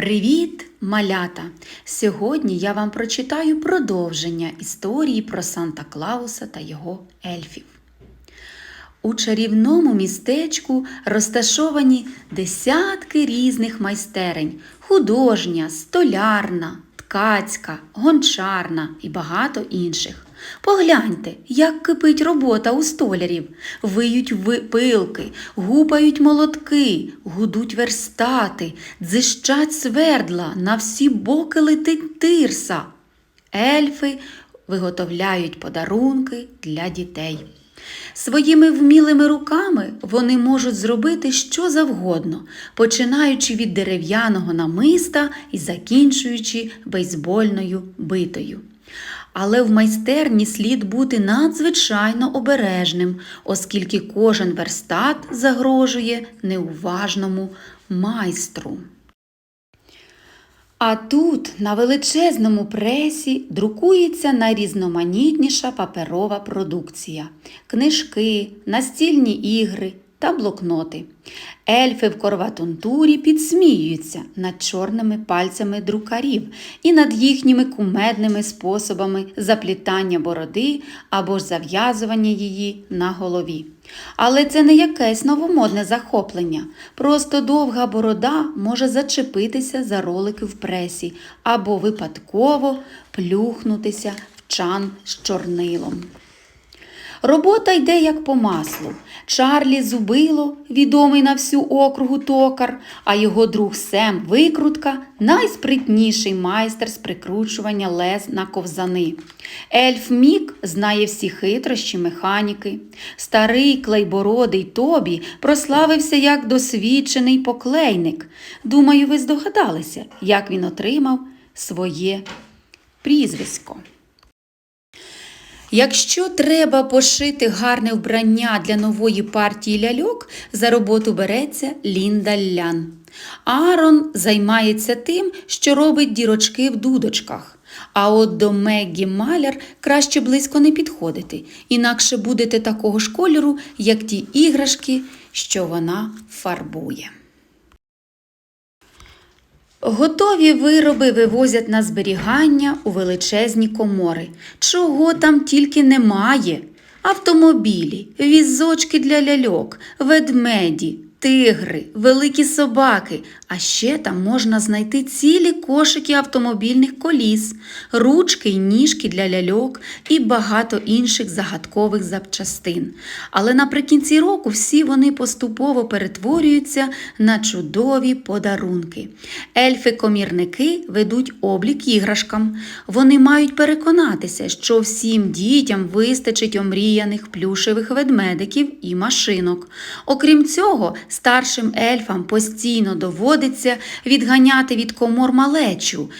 Привіт, малята! Сьогодні я вам прочитаю продовження історії про Санта Клауса та його ельфів. У чарівному містечку розташовані десятки різних майстерень: художня, столярна, ткацька, гончарна і багато інших. Погляньте, як кипить робота у столярів. Виють ви- пилки, гупають молотки, гудуть верстати, дзищать свердла, на всі боки летить тирса. Ельфи виготовляють подарунки для дітей. Своїми вмілими руками вони можуть зробити що завгодно, починаючи від дерев'яного намиста і закінчуючи бейсбольною битою. Але в майстерні слід бути надзвичайно обережним, оскільки кожен верстат загрожує неуважному майстру. А тут на величезному пресі друкується найрізноманітніша паперова продукція: книжки, настільні ігри та блокноти. Ельфи в корватунтурі підсміюються над чорними пальцями друкарів і над їхніми кумедними способами заплітання бороди або ж зав'язування її на голові. Але це не якесь новомодне захоплення. Просто довга борода може зачепитися за ролики в пресі або випадково плюхнутися в чан з чорнилом. Робота йде як по маслу. Чарлі Зубило, відомий на всю округу токар, а його друг Сем Викрутка найспритніший майстер з прикручування лез на ковзани. Ельф Мік знає всі хитрощі механіки. Старий клейбородий Тобі прославився як досвідчений поклейник. Думаю, ви здогадалися, як він отримав своє прізвисько. Якщо треба пошити гарне вбрання для нової партії ляльок, за роботу береться Лінда Лян. Аарон займається тим, що робить дірочки в дудочках. А от до Меггі Маляр краще близько не підходити, інакше будете такого ж кольору, як ті іграшки, що вона фарбує. Готові вироби вивозять на зберігання у величезні комори. Чого там тільки немає. Автомобілі, візочки для ляльок, ведмеді, тигри, великі собаки. А ще там можна знайти цілі кошики автомобільних коліс, ручки й ніжки для ляльок і багато інших загадкових запчастин. Але наприкінці року всі вони поступово перетворюються на чудові подарунки. Ельфи-комірники ведуть облік іграшкам. Вони мають переконатися, що всім дітям вистачить омріяних плюшевих ведмедиків і машинок. Окрім цього, старшим ельфам постійно доводиться відганяти від комор малечу,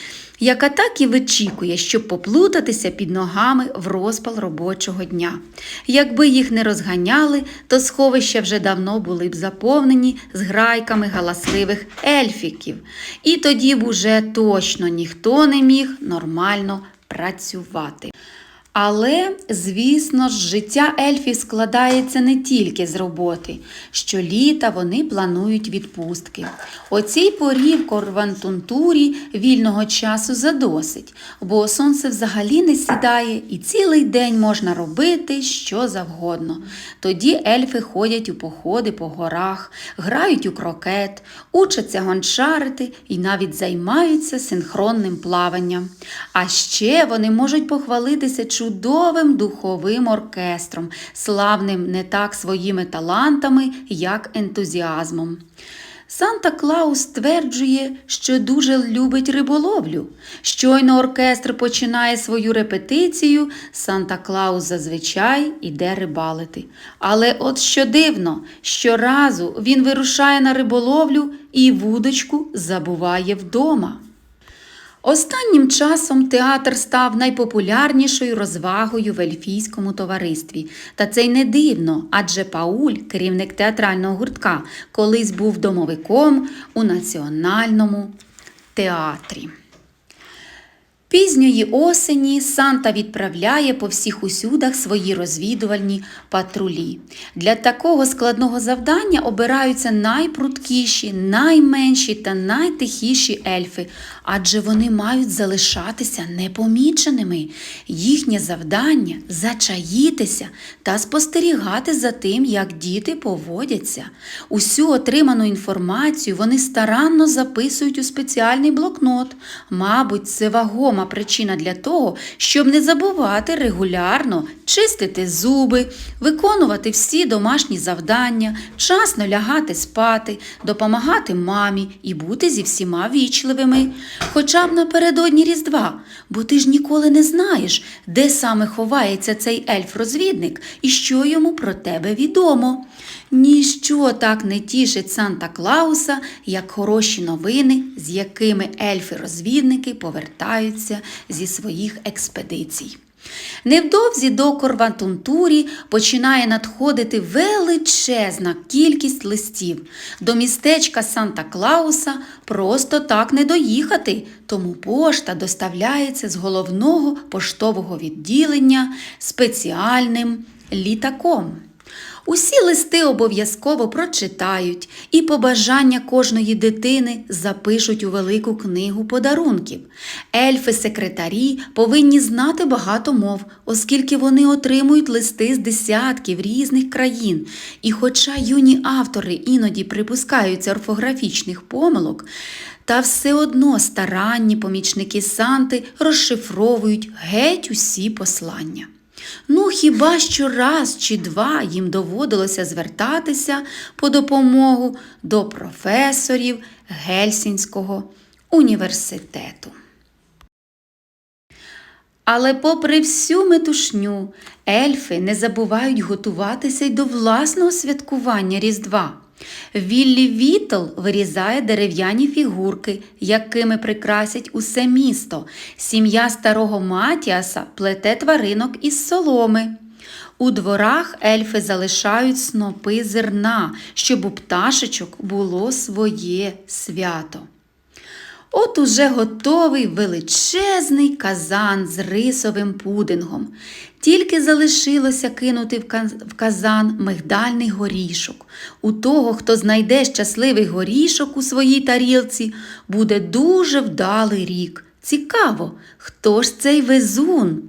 яка так і вичікує, щоб поплутатися під ногами в розпал робочого дня. Якби їх не розганяли, то сховища вже давно були б заповнені зграйками галасливих ельфіків. І тоді б уже точно ніхто не міг нормально працювати. Але, звісно ж, життя ельфів складається не тільки з роботи. Щоліта вони планують відпустки. О цій порі в Корвантунтурі вільного часу задосить, бо сонце взагалі не сідає і цілий день можна робити що завгодно. Тоді ельфи ходять у походи по горах, грають у крокет, учаться гончарити і навіть займаються синхронним плаванням. А ще вони можуть похвалитися чудовим духовим оркестром, славним не так своїми талантами, як ентузіазмом. Санта Клаус стверджує, що дуже любить риболовлю. Щойно оркестр починає свою репетицію, Санта Клаус зазвичай іде рибалити. Але от що дивно, щоразу він вирушає на риболовлю і вудочку забуває вдома. Останнім часом театр став найпопулярнішою розвагою в ельфійському товаристві. Та це й не дивно, адже Пауль, керівник театрального гуртка, колись був домовиком у національному театрі. Пізньої осені Санта відправляє по всіх усюдах свої розвідувальні патрулі. Для такого складного завдання обираються найпруткіші, найменші та найтихіші ельфи, адже вони мають залишатися непоміченими. Їхнє завдання зачаїтися та спостерігати за тим, як діти поводяться. Усю отриману інформацію вони старанно записують у спеціальний блокнот. Мабуть, це вагома причина для того, щоб не забувати регулярно чистити зуби, виконувати всі домашні завдання, вчасно лягати спати, допомагати мамі і бути зі всіма вічливими, хоча б напередодні Різдва, бо ти ж ніколи не знаєш, де саме ховається цей ельф-розвідник і що йому про тебе відомо. Ніщо так не тішить Санта Клауса, як хороші новини, з якими ельфи-розвідники повертаються зі своїх експедицій. Невдовзі до Корватунтурі починає надходити величезна кількість листів. До містечка Санта Клауса просто так не доїхати, тому пошта доставляється з головного поштового відділення спеціальним літаком. Усі листи обов'язково прочитають і побажання кожної дитини запишуть у велику книгу подарунків. Ельфи-секретарі повинні знати багато мов, оскільки вони отримують листи з десятків різних країн. І хоча юні автори іноді припускаються орфографічних помилок, та все одно старанні помічники Санти розшифровують геть усі послання. Ну, хіба що раз чи два їм доводилося звертатися по допомогу до професорів Гельсінського університету. Але, попри всю метушню, ельфи не забувають готуватися й до власного святкування Різдва. Віллі Вітл вирізає дерев'яні фігурки, якими прикрасять усе місто. Сім'я старого Матіаса плете тваринок із соломи. У дворах ельфи залишають снопи зерна, щоб у пташечок було своє свято. От уже готовий величезний казан з рисовим пудингом. Тільки залишилося кинути в казан мигдальний горішок. У того, хто знайде щасливий горішок у своїй тарілці, буде дуже вдалий рік. Цікаво, хто ж цей везун?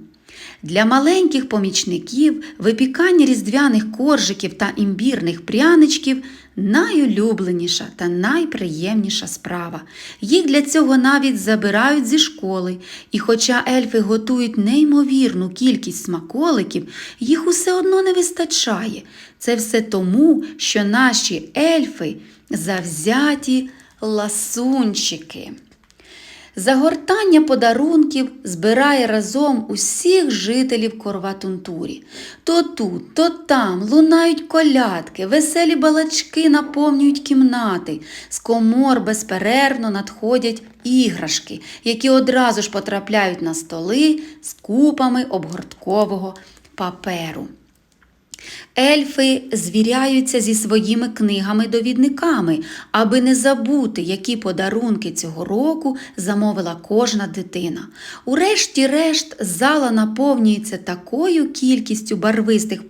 Для маленьких помічників випікання різдвяних коржиків та імбірних пряничків найулюбленіша та найприємніша справа. Їх для цього навіть забирають зі школи, і хоча ельфи готують неймовірну кількість смаколиків, їх усе одно не вистачає. Це все тому, що наші ельфи завзяті ласунчики. Загортання подарунків збирає разом усіх жителів Корватунтурі. То тут, то там лунають колядки, веселі балачки наповнюють кімнати, з комор безперервно надходять іграшки, які одразу ж потрапляють на столи з купами обгорткового паперу. Ельфи звіряються зі своїми книгами-довідниками, аби не забути, які подарунки цього року замовила кожна дитина. Урешті-решт зала наповнюється такою кількістю барвистих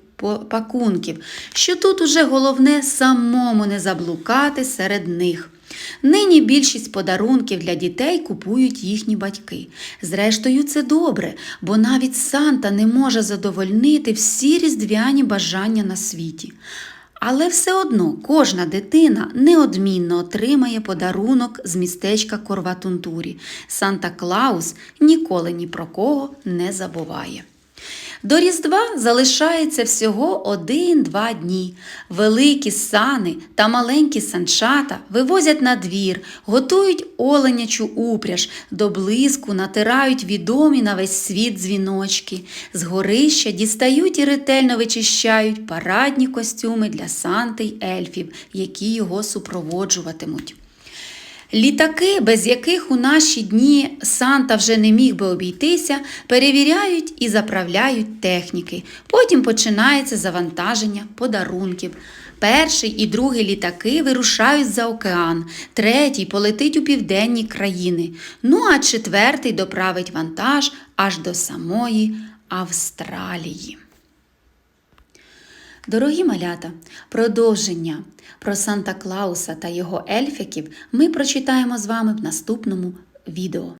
пакунків, що тут уже головне самому не заблукати серед них. Нині більшість подарунків для дітей купують їхні батьки. Зрештою, це добре, бо навіть Санта не може задовольнити всі різдвяні бажання на світі. Але все одно кожна дитина неодмінно отримає подарунок з містечка Корватунтурі. Санта Клаус ніколи ні про кого не забуває. До Різдва залишається всього один-два дні. Великі сани та маленькі санчата вивозять на двір, готують оленячу упряж, до блиску натирають відомі на весь світ дзвіночки. З горища дістають і ретельно вичищають парадні костюми для Санти й ельфів, які його супроводжуватимуть. Літаки, без яких у наші дні Санта вже не міг би обійтися, перевіряють і заправляють техніки. Потім починається завантаження подарунків. Перший і другий літаки вирушають за океан, третій полетить у південні країни. Ну а четвертий доправить вантаж аж до самої Австралії. Дорогі малята, продовження про Санта Клауса та його ельфіків ми прочитаємо з вами в наступному відео.